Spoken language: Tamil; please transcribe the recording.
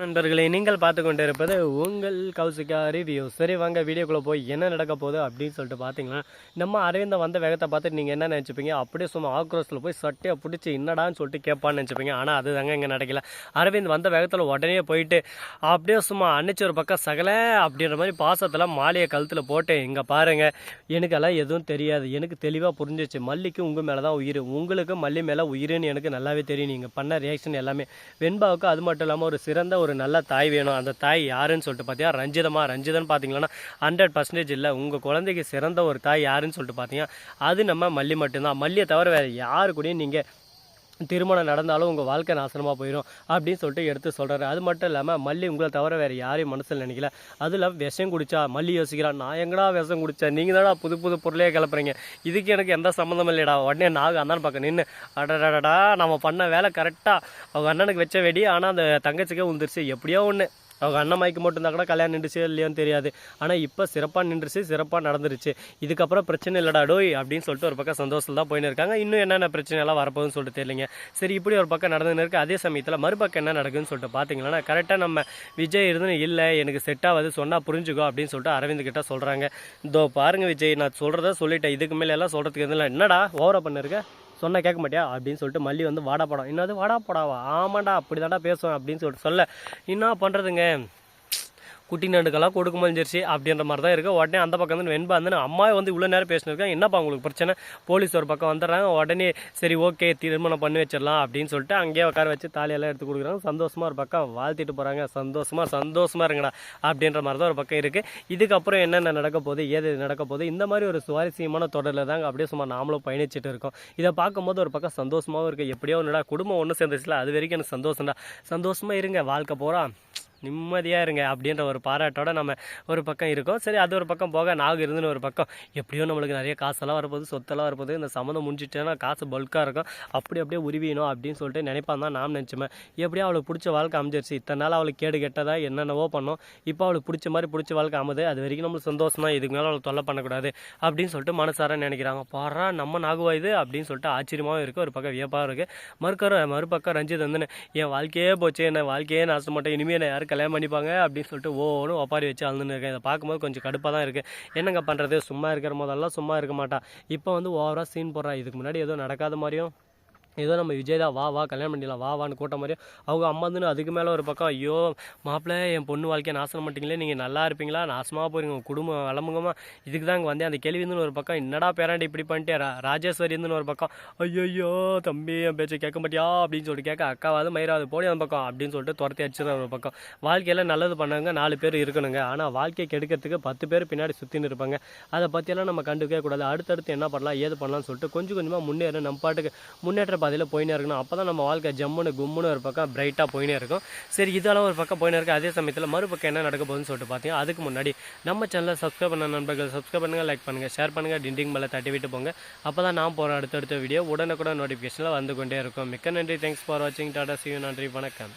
நண்பர்களே நீங்கள் பார்த்து கொண்டு இருப்பது உங்கள் கௌசிகா ரிவ்யூ சரி வாங்க வீடியோக்குள்ளே போய் என்ன நடக்க போகுது அப்படின்னு சொல்லிட்டு பார்த்தீங்கன்னா நம்ம அரவிந்த வந்த வேகத்தை பார்த்துட்டு நீங்கள் என்ன நினச்சிப்பீங்க? அப்படியே சும்மா ஆக்ரோஸில் போய் சட்டையை பிடிச்சி என்னடான்னு சொல்லிட்டு கேட்பான்னு நினச்சிப்பீங்க. ஆனால் அது தாங்க இங்கே நடக்கல. அரவிந்த் வந்த வேகத்தில் உடனே போயிட்டு அப்படியே சும்மா அன்னிச்சு ஒரு பக்கம் சகல அப்படின்ற மாதிரி பாசத்தில் மாலையை கழுத்தில் போட்டு இங்கே பாருங்கள் எனக்கெல்லாம் எதுவும் தெரியாது. எனக்கு தெளிவாக புரிஞ்சிச்சு. மல்லிக்கு உங்கள் மேலே தான் உயிர். உங்களுக்கு மல்லி மேலே உயிருன்னு எனக்கு நல்லாவே தெரியும். நீங்கள் பண்ண ரியாக்ஷன் எல்லாமே. வெண்பாவுக்கு அது மட்டும் இல்லாமல் ஒரு சிறந்த ஒரு நல்ல தாய் வேணும். அந்த தாய் யாருன்னு சொல்லிட்டு பார்த்தீங்கன்னா ரஞ்சிதமா ரஞ்சிதன் பார்த்தீங்கன்னா ஹண்ட்ரட் பர்சன்டேஜ் இல்லை. உங்கள் குழந்தைக்கு சிறந்த ஒரு தாய் யாருன்னு சொல்லிட்டு பார்த்தீங்கன்னா அது நம்ம மல்லி மட்டும்தான். மல்லியை தவிர வேறு யாரு கூடயும் நீங்கள் திருமணம் நடந்தாலும் உங்கள் வாழ்க்கை நாசனமாக போயிடும் அப்படின்னு சொல்லிட்டு எடுத்து சொல்கிறாரு அது மட்டும் இல்லாமல் மல்லி உங்களை தவிர வேறு யாரையும் மனசில் நினைக்கல. அதில் விஷம் குடிச்சா மல்லி யோசிக்கிறான் நான் எங்கடா விஷம் குடித்தேன் நீங்கள் தானா புது புது பொருளையே கிளப்புறீங்க. இதுக்கு எனக்கு எந்த சம்மந்தமும் இல்லைடா உடனே நாகு அண்ணன் பார்க்க நின்று அடடடா நம்ம பண்ண வேலை கரெக்டாக அவங்க அண்ணனுக்கு வச்ச வெடி ஆனால் அந்த தங்கச்சிக்கே உந்துருச்சு எப்படியோ ஒன்று அவங்க அண்ணன் மட்டும்தான் மட்டும் கூட கல்யாணம் நின்றுச்சு இல்லையோன்னு தெரியாது. ஆனால் இப்போ சிறப்பாக நின்றுச்சு சிறப்பாக நடந்துருச்சு. இதுக்கப்புறம் பிரச்சனை இல்லைடா டோய் அப்படின்னு சொல்லிட்டு ஒரு பக்கம் சந்தோஷம் தான் போயின்னு இருக்காங்க. இன்னும் என்னென்ன பிரச்சனைலாம் வரப்போகுதுன்னு சொல்லிட்டு தெரியலைங்க. சரி இப்படி ஒரு பக்கம் நடந்துன்னு இருக்குது அதே சமயத்தில் மறுபக்கம் என்ன நடக்குதுன்னு சொல்லிட்டு பார்த்தீங்கன்னா கரெக்டாக நம்ம விஜய் இருந்து இல்லை எனக்கு செட் ஆகாது சொன்னால் புரிஞ்சுக்கோ அப்படின்னு சொல்லிட்டு அரவிந்த் கிட்ட சொல்கிறாங்க இதோ பாருங்க விஜய் நான் சொல்கிறத சொல்லிட்டேன். இதுக்கு மேலே எல்லாம் சொல்கிறதுக்கு எதுவும் என்னடா ஓவரா பண்ணிருக்க? சொன்னால் கேட்க மாட்டியா? அப்படின்னு சொல்லிட்டு மல்லி வந்து வாடா படம். என்னது வாடா படாவா? ஆமாண்டா அப்படி தாண்டா பேசுவேன் அப்படின்னு சொல்லிட்டு சொல்ல. என்ன பண்ணுறதுங்க குட்டி நண்டுக்கெல்லாம் கொடுக்க முடிஞ்சிருச்சு அப்படின்ற மாதிரி தான் இருக்குது உடனே அந்த பக்கம் வந்து வெண்பா வந்து அம்மா வந்து இவ்வளோ நேரம் பேசினிருக்காங்க என்னப்பா உங்களுக்கு பிரச்சனை? போலீஸ் ஒரு பக்கம் வந்துடுறாங்க. உடனே சரி ஓகே திருமணம் பண்ணி வச்சிடலாம் அப்படின்னு சொல்லிட்டு அங்கேயே உட்கார வச்சு தாலியெல்லாம் எடுத்து கொடுக்குறாங்க. சந்தோஷமாக ஒரு பக்கம் வாழ்த்திட்டு போகிறாங்க சந்தோஷமாக சந்தோஷமாக இருங்கடா அப்படின்ற மாதிரி தான் ஒரு பக்கம் இருக்குது இதுக்கப்புறம் என்னென்ன நடக்க போகுது ஏது நடக்க போகுது இந்த மாதிரி ஒரு சுவாரஸ்யமான தொடரில் தாங்க அப்படியே சும்மா நாமளும் பயணிச்சுட்டு இருக்கோம். இதை பார்க்கும்போது ஒரு பக்கம் சந்தோஷமாகவும் இருக்குது எப்படியோ ஒன்றுடா குடும்பம் ஒன்று சேர்ந்துச்சுல அது வரைக்கும் எனக்கு சந்தோஷம்டா. சந்தோஷமாக இருங்க வாழ்க்கை போகிறா நிம்மதியாக இருங்க அப்படின்ற ஒரு பாராட்டோட நம்ம ஒரு பக்கம் இருக்கோம். சரி அது ஒரு பக்கம் போக நாகு இருந்துன்னு ஒரு பக்கம். எப்படியோ நம்மளுக்கு நிறைய காசெல்லாம் வரப்போகுது சொத்தெல்லாம் வரப்போகுது. இந்த சம்மந்தம் முடிஞ்சிட்டேன்னா காசு பல்காக இருக்கும். அப்படி அப்படியே உருவியணும் அப்படின்னு சொல்லிட்டு நினைப்பான் தான் நாம் நினச்சேன் எப்படியோ அவளுக்கு பிடிச்ச வாழ்க்கை அமைஞ்சிருச்சு. இத்தனை நாள் அவளுக்கு கேடு கெட்டதா என்னென்னவோ பண்ணோம். இப்போ அவளுக்கு பிடிச்ச மாதிரி பிடிச்ச வாழ்க்கை அமைது. அது வரைக்கும் நம்மளுக்கு சந்தோஷம் தான். இதுக்கு மேலே அவளை தொல்லை பண்ணக்கூடாது அப்படின்னு சொல்லிட்டு மனசார நினைக்கிறாங்க. பாரா நம்ம நாகுவா இது அப்படின்னு சொல்லிட்டு ஆச்சரியமாகவும் இருக்குது ஒரு பக்கம் வியப்பாகவும் இருக்குது மறுக்கற மறுபக்கம் ரஞ்சித் வந்து என் வாழ்க்கையே போச்சு என்ன வாழ்க்கையே நாசம் மாட்டேன் இனிமேல் நான் யாருக்கு கல்யாணம் பண்ணிப்பாங்க அப்படின்னு சொல்லிட்டு ஓனும் ஒப்பாரி வச்சு அழுதுன்னு இருக்கேன். இதை பார்க்கும்போது கொஞ்சம் கடுப்பாக தான் இருக்குது என்னங்க பண்ணுறது சும்மா இருக்கிற போதெல்லாம் சும்மா இருக்க மாட்டா. இப்போ வந்து ஓவராக சீன் போடுறா. இதுக்கு முன்னாடி எதுவும் நடக்காத மாதிரியும் ஏதோ நம்ம விஜய் தான் வா வா கல்யாணம் பண்ணிடலாம் வா வான்னு கூட்ட மாதிரியும் அவங்க அம்மா வந்து அதுக்கு மேலே ஒரு பக்கம் ஐயோ மாப்பிள்ளை என் பொண்ணு வாழ்க்கையை நாசனம் பண்ணிட்டீங்களே நீங்கள் நல்லா இருப்பீங்களா? நாசமாக போயிருங்க குடும்பம் வளமுங்கம்மா இதுக்கு தான் இங்கே வந்தேன். அந்த கேள்வி வந்து ஒரு பக்கம் என்னடா பேராண்டி இப்படி பண்ணிட்டு? ரா ராஜேஸ்வரின்னு ஒரு பக்கம் ஐயோ தம்பி என் பேச்சை கேட்க மாட்டியா? அப்படின்னு சொல்லிட்டு கேட்க அக்காவாது மயிராவது போடி அந்த பக்கம். அப்படின்னு சொல்லிட்டு துரத்தி அடிச்சிடும் ஒரு பக்கம். வாழ்க்கையில் நல்லது பண்ணுங்க நாலு பேர் இருக்கணுங்க. ஆனால் வாழ்க்கையை கெடுக்கிறதுக்கு பத்து பேர் பின்னாடி சுற்றின்னு இருப்பாங்க. அதை பற்றியெல்லாம் நம்ம கண்டுக்கவே கூடாது. அடுத்தடுத்து என்ன பண்ணலாம் ஏது பண்ணலாம்னு சொல்லிட்டு கொஞ்சம் கொஞ்சமாக முன்னேற நம்ம பாட்டுக்கு முன்னேற்ற பாதையில் போயினே இருக்கணும். அப்போ தான் நம்ம வாழ்க்கை ஜம்முன்னு கும்முன்னு ஒரு பக்கம் பிரைட்டாக போயினே இருக்கும். சரி இதெல்லாம் ஒரு பக்கம் போயினே இருக்கு. அதே சமயத்தில் மறுபக்கம் என்ன நடக்க போகுதுன்னு சொல்லிட்டு பார்த்தீங்கன்னா அதுக்கு முன்னாடி நம்ம சேனலை சப்ஸ்கிரைப் பண்ண நண்பர்கள் சப்ஸ்கிரைப் பண்ணுங்கள் லைக் பண்ணுங்கள் ஷேர் பண்ணுங்கள் டிண்டிங் மேலே தட்டி விட்டு போங்க. அப்போ தான் நான் போகிற அடுத்தடுத்த வீடியோ உடனுக்குடன் நோட்டிஃபிகேஷனில் வந்து கொண்டே இருக்கும். மிக்க நன்றி. தேங்க்ஸ் ஃபார் வாட்சிங் டாடா சியூ நன்றி. வணக்கம்.